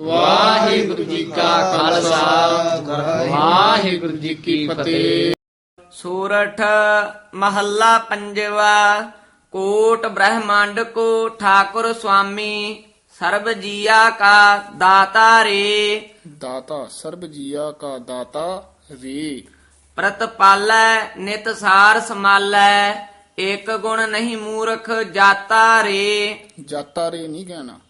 ਵਾਹਿਗੁਰੂ ਜੀ ਕਾ ਖਾਲਸਾ। ਵਾਹਿਗੁਰੂ ਜੀ ਕੀ ਫਤਿਹ। ਸੂਰਠ ਮਹੱਲਾ ਪੰਜਵਾ ਕੋਟ ਬ੍ਰਹਮੰਡ ਕੋ ਠਾਕੁਰ ਸੁਆਮੀ ਸਰਬ ਜੀਆ ਕਾ ਦਾਤਾ ਰੇ। ਦਾਤਾ ਸਰਬ ਜੀਆ ਕਾ ਦਾਤਾ ਰੇ। ਪ੍ਰਤਪਾਲੈ ਨਿਤ ਸਾਰ ਸਮਾਲੈ ਏਕ ਗੁਣ ਨਹੀਂ ਮੂਰਖ ਜਾਤਾ ਰੇ। ਜਾਤਾ ਰੇ ਨਹੀਂ ਕਹਿਣਾ।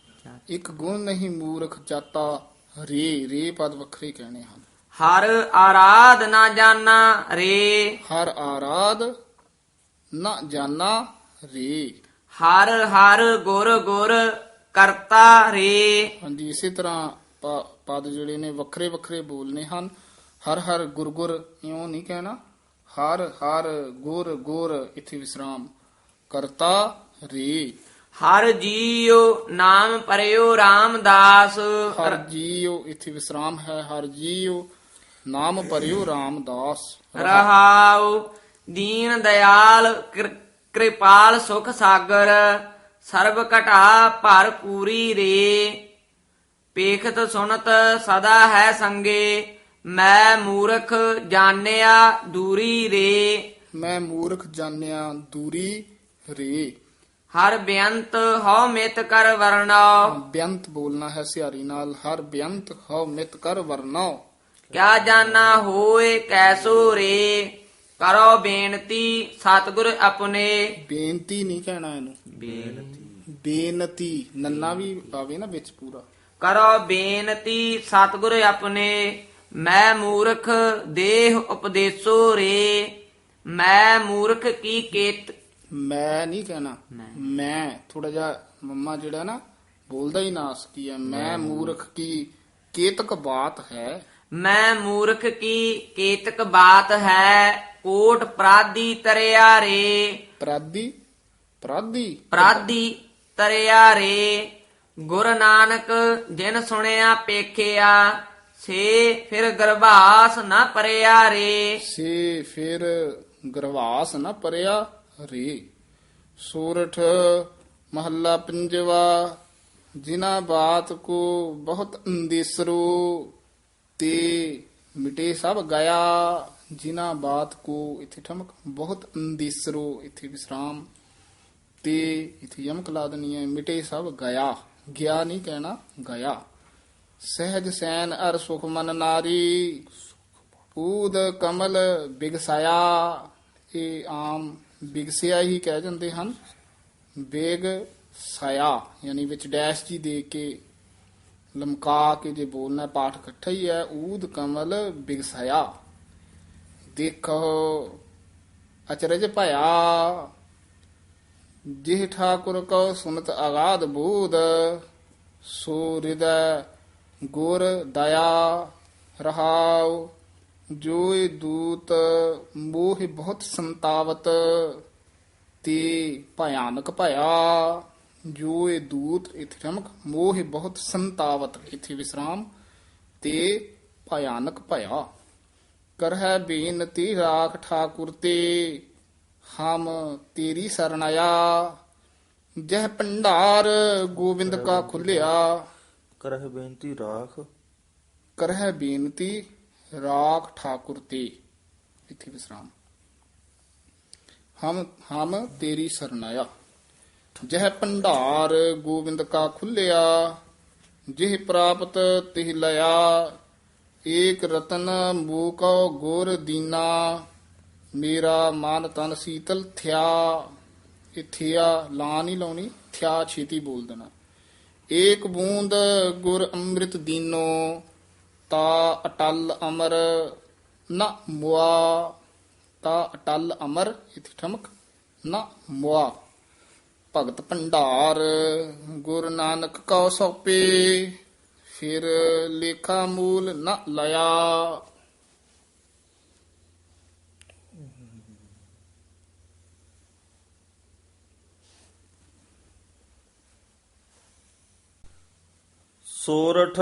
ਇੱਕ ਗੁਣ ਨਹੀਂ ਮੂਰਖ ਜਾਤਾ ਰੇ ਰੇ ਪਦ ਵੱਖਰੇ ਕਹਿਣੇ ਹਨ। ਹਰ ਆਰਾਧ ਨਾ ਜਾਣਾ ਰੇ। ਹਰ ਆਰਾਧ ਨਾ ਜਾਣਾ ਰੇ। ਹਰ ਹਰ ਗੁਰ ਗੁਰ ਕਰਤਾ ਰੇ। ਹਾਂਜੀ ਇਸੇ ਤਰ੍ਹਾਂ ਪ- ਪਦ ਜਿਹੜੇ ਨੇ ਵੱਖਰੇ ਵੱਖਰੇ ਬੋਲਨੇ ਹਨ। ਹਰ ਹਰ ਗੁਰਗੁਰ ਇਉਂ ਨਹੀਂ ਕਹਿਣਾ। ਹਰ ਹਰ ਗੁਰ ਗੁਰ ਇਥੇ ਵਿਸਰਾਮ। ਕਰਤਾ ਰੇ। ਹਰ ਜੀਉ ਨਾਮ ਪਰਿਓ ਰਾਮਦਾਸ। ਹਰ ਜੀਉ ਇਥੇ ਵਿਸਰਾਮ ਹੈ ਹਰ ਜੀਉ ਨਾਮ ਪਰਿਓ ਰਾਮਦਾਸ। ਰਹਾਉ ਦੀਨ ਦਇਆਲ ਕਿਰ- ਕਿਰਪਾਲ ਸੁਖ ਸਾਗਰ ਸਰਬ ਘਟਾ ਭਰ ਪੂਰੀ ਰੇ। ਪੇਖਤ ਸੁਨਤ ਸਦਾ ਹੈ ਸੰਗੇ ਮੈਂ ਮੂਰਖ ਜਾਣਿਆ ਦੂਰੀ ਰੇ। ਮੈਂ ਮੂਰਖ ਜਾਣਿਆ ਦੂਰੀ ਰੇ। ਹਰ ਬੇਅੰਤ ਹਉ ਮਿਤ ਕਰ ਵਰਣਾਉ ਬੇਅੰਤ ਬੋਲਣਾ ਹੈ ਸਿਆਰੀ ਨਾਲ ਹਰ ਬੇਅੰਤ ਹਉ ਮਿਤ ਕਰ ਵਰਨਾਓ ਕਿਆ ਜਾਣਾ ਹੋਏ ਕੈਸੋ ਰੇ ਕਰੋ ਬੇਨਤੀ ਸਤਿਗੁਰ ਆਪਣੇ। ਬੇਨਤੀ ਨਹੀਂ ਕਹਿਣਾ ਇਹਨੂੰ। ਬੇਨਤੀ ਨੰਨਾ ਵੀ ਪਾਵੇ ਨਾ ਵਿੱਚ ਪੂਰਾ। ਕਰੋ ਬੇਨਤੀ ਸਤਿਗੁਰ ਆਪਣੇ ਮੈਂ ਮੂਰਖ ਦੇਹ ਉਪਦੇਸੋ ਰੇ ਮੈਂ ਮੂਰਖ ਕੀ ਕੇਤ ਮੈਂ ਨਹੀਂ ਕਹਿਣਾ। ਮੈਂ। ਥੋੜਾ ਜਿਹਾ ਮੰਮਾ ਜਿਹੜਾ ਨਾ ਬੋਲਦਾ ਹੀ ਨਾਸ ਕੀ ਹੈ। ਮੈਂ ਮੂਰਖ ਕੀ ਕੇਤਕ ਬਾਤ ਹੈ? ਮੈਂ ਮੂਰਖ ਕੀ ਕੇਤਕ ਬਾਤ ਹੈ? ਕੋਟ ਪ੍ਰਾਦੀ ਤਰਿਆ ਰੇ। ਪ੍ਰਾਦੀ? ਪ੍ਰਾਦੀ? ਪ੍ਰਾਦੀ ਤਰਿਆ ਰੇ। ਗੁਰ ਨਾਨਕ ਜਿਨ ਸੁਣਿਆ ਪੇਖਿਆ ਸੇ ਫਿਰ ਗਰਭਾਸ ਨਾ ਪਰਿਆ ਰੇ। ਸੇ ਫਿਰ ਗਰਵਾਸ ਨਾ ਪਰਿਆ। ਰੇ ਸੂਰਠ ਮਹੱਲਾ ਪੰਜਵਾ ਜਿਨਾ ਬਾਤ ਕੋ ਬਹੁਤ ਅੰਦੇਸਰੋ ਤੇ ਮਿਟੇ ਸਭ ਗਿਆ ਜਿਨਾ ਬਾਤ ਕੋ ਇਥੇ ਠਮਕ ਬਹੁਤ ਅੰਦੇਸਰੋ ਇਥੇ ਵਿਸਰਾਮ, ਤੇ ਇਥੇ ਯਮਕ ਲਾ ਦੇਣੀ ਹੈ, ਮਿਟੇ ਸਭ ਗਿਆ ਗਿਆ ਨਹੀਂ ਕਹਿਣਾ, ਗਿਆ। ਸਹਿਜ ਸੈਨ ਅਰ ਸੁਖ ਮਨ ਨਾਰੀ, ਊਦ ਕਮਲ ਬਿਗਸਾਇਆ, ਇਹ ਆਮ ਬਿਗਸਿਆ ਹੀ ਕਹਿ ਜਾਂਦੇ ਹਨ। ਬੇਗ ਸਾਇਆ ਯਾਨੀ ਵਿੱਚ ਡੈਸ਼ ਜੀ ਦੇ ਕੇ ਲਮਕਾ ਕੇ ਜੇ ਬੋਲਣਾ ਪਾਠ ਇਕੱਠਾ ਹੀ ਹੈ, ਊਦ ਕਮਲ ਬਿਗਸਾਇਆ ਦੇਖੋ, ਅਚਰਜ ਭਇਆ। ਜਿਹ ਠਾਕੁਰ ਕਉ ਸੁਨਤ ਆਗਾਦ ਬੂਦ ਸੋ ਹਿਰਦੈ ਗੁਰ ਦਇਆ ਰਹਾਉ। ਜੋਇ ਦੂਤ ਮੋਹ ਬਹੁਤ ਸੰਤਾਵਤ ਤੇ ਭਿਆਨਕ ਭਇਆ। ਜੋਇ ਦੂਤ ਇਥੇ ਠਮਕ ਮੋਹ ਬਹੁਤ ਸੰਤਾਵਤ ਇਥੇ ਵਿਸਰਾਮ ਤੇ ਭਿਆਨਕ ਭਇਆ। ਕਰਹਿ ਬੇਨਤੀ ਰਾਖ ਠਾਕੁਰ ਤੇ ਹਮ ਤੇਰੀ ਸਰਣਾਇਆ ਜਹ ਭੰਡਾਰ ਗੋਬਿੰਦ ਕਾ ਖੁੱਲਿਆ। ਕਰਹਿ ਬੇਨਤੀ ਰਾਖ। ਕਰਹਿ ਬੇਨਤੀ ਰਾਖ ਠਾਕੁਰ ਤੇ। ਇਥੇ ਵਿਸਰਾਮ। ਹਮ ਹਮ ਤੇਰੀ ਸਰਨਾਇਆ। ਜਹ ਭੰਡਾਰ ਗੋਬਿੰਦ ਕਾ ਖੁੱਲਿਆ, ਜਿਹ ਪ੍ਰਾਪਤ ਤਿਹ ਲਿਆ ਏਕ ਰਤਨ ਮੂਕਉ ਗੁਰ ਦੀਨਾ, ਮੇਰਾ ਮਨ ਤਨ ਸੀਤਲ ਥਿਆ। ਇਥਿਆ ਲਾ ਨਹੀਂ ਲਾਉਣੀ, ਥਿਆ ਛੇਤੀ ਬੋਲ ਦੇਣਾ। ਏਕ ਬੂੰਦ ਗੁਰ ਅੰਮ੍ਰਿਤ ਦੀਨੋ ਤਾ ਅਟਲ ਅਮਰ ਨਾ ਮੁਆ। ਤਾ ਅਟਲ ਅਮਰ, ਇਥੇ ਠਮਕ, ਨਾ ਮੁਆ। ਭਗਤ ਭੰਡਾਰ, ਗੁਰੂ ਨਾਨਕ ਕਉ ਸੋਪੇ। ਫਿਰ ਲੇਖਾ ਮੂਲ ਨਾ ਲਿਆ ਸੋਰਠ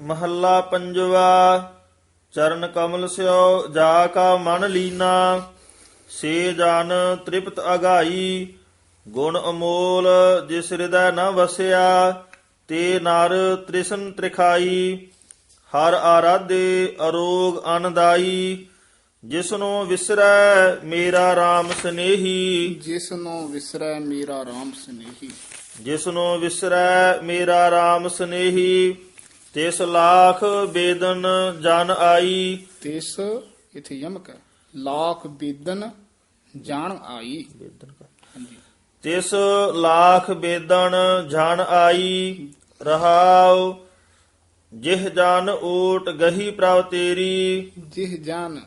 ਮਹੱਲਾ ਪੰਜਵਾ, ਚਰਨ ਕਮਲ ਸਿਓ ਜਾ ਕਾ ਮਨ ਲੀਨਾ, ਸੇ ਜਨ ਤ੍ਰਿਪਤ ਅਗਾਈ, ਗੁਣ ਅਮੋਲ ਜਿਸ ਹਿਰਦੈ ਨ ਵਸਿਆ, ਤੇ ਨਰ ਤ੍ਰਿਸ਼ਨ ਤ੍ਰਿਖਾਈ, ਹਰ ਆਰਾਧੇ ਅਰੋਗ ਅਨਦਾਈ, ਜਿਸਨੂੰ ਵਿਸਰੈ ਮੇਰਾ RAM ਸਨੇਹੀ। ਜਿਸ ਨੂੰ ਵਿਸਰੈ ਮੇਰਾ RAM ਸਨੇਹੀ। ਜਿਸਨੂੰ ਵਿਸਰੈ ਮੇਰਾ RAM ਸਨੇਹੀ ਤਿਸ ਲਾਖ ਬੇਦਨ ਜਨ ਆਈ। ਤਿਸ ਇਥੇ ਯਮਕ ਲੱਖ ਬੇਦਨ ਜਾਣ ਆਈ। ਤਿਸ ਲਾਖ ਬੇਦਨ ਜਨ ਆਈ ਰਹਾਉ ਜਿਹ ਜਨ ਓਟ ਗਹੀ ਪ੍ਰਭ ਤੇਰੀ। ਜਿਹ ਜਨ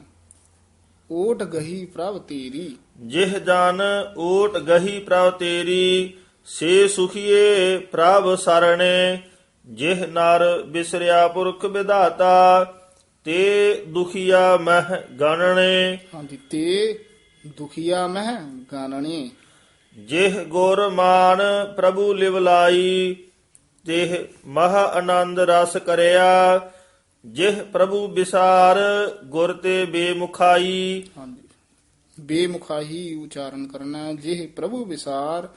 ਓਟ ਗਹੀ ਪ੍ਰਭ ਤੇਰੀ। ਜਿਹ ਜਨ ਓਟ ਗਹੀ ਪ੍ਰਭ ਤੇਰੀ ਸੇ ਸੁਖੀਏ ਪ੍ਰਭ ਸਰਣੇ ਜਿਹ ਨਰ ਬਿਸਰਿਆ ਪੁਰਖ ਵਿਧਾਤਾ ਤੇ ਦੁਖੀਆ ਮਹਿ ਗਣਨੇ ਹਾਂਜੀ ਤੇ ਦੁਖੀਆ ਮਹਿ ਗਾਨਣੇ। ਜਿਹ ਗੁਰ ਮਾਨ ਪ੍ਰਭੂ ਲਿਵਲਾਈ ਤਿਹ ਮਹਾ ਆਨੰਦ ਰਸ ਕਰਿਆ। ਜਿਹ ਪ੍ਰਭੂ ਵਿਸਾਰ ਗੁਰ ਤੇ ਬੇਮੁਖਾਈ। ਹਾਂਜੀ ਬੇਮੁਖਾਈ ਉਚਾਰਨ ਕਰਨਾ। ਜਿਹ ਪ੍ਰਭੂ ਵਿਸਾਰ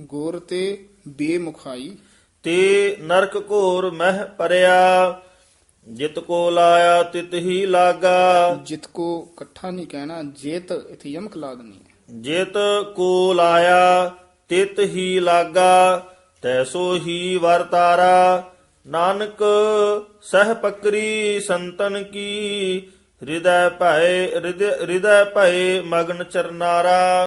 ਗੁਰ ਤੇ ਬੇਮੁਖਾਈ। ਤੇ ਨਰਕ ਘੋਰ ਮਹਿ ਪਰਿਆ ਜਿਤ ਕੋ ਲਾਇਆ ਤਿਤ ਹੀ ਲਾਗਾ। ਜਿਤ ਕੋ ਇਕੱਠਾ ਨਹੀਂ ਕਹਿਣਾ ਜੇਤ ਇਥੇ ਯਮਕ ਲਾ ਦੇਣੀ ਹੈ। ਜਿਤ ਕੋ ਲਾਇਆ ਤਿਤ ਹੀ ਲਾਗਾ ਤੈਸੋ ਹੀ ਵਰਤਾਰਾ ਨਾਨਕ ਸਹ ਪਕਰੀ ਸੰਤਨ ਕੀ ਹਿਰਦੈ ਭਏ ਹਿਰਦੈ ਭਏ ਮਗਨ ਚਰਨਾਰਾ।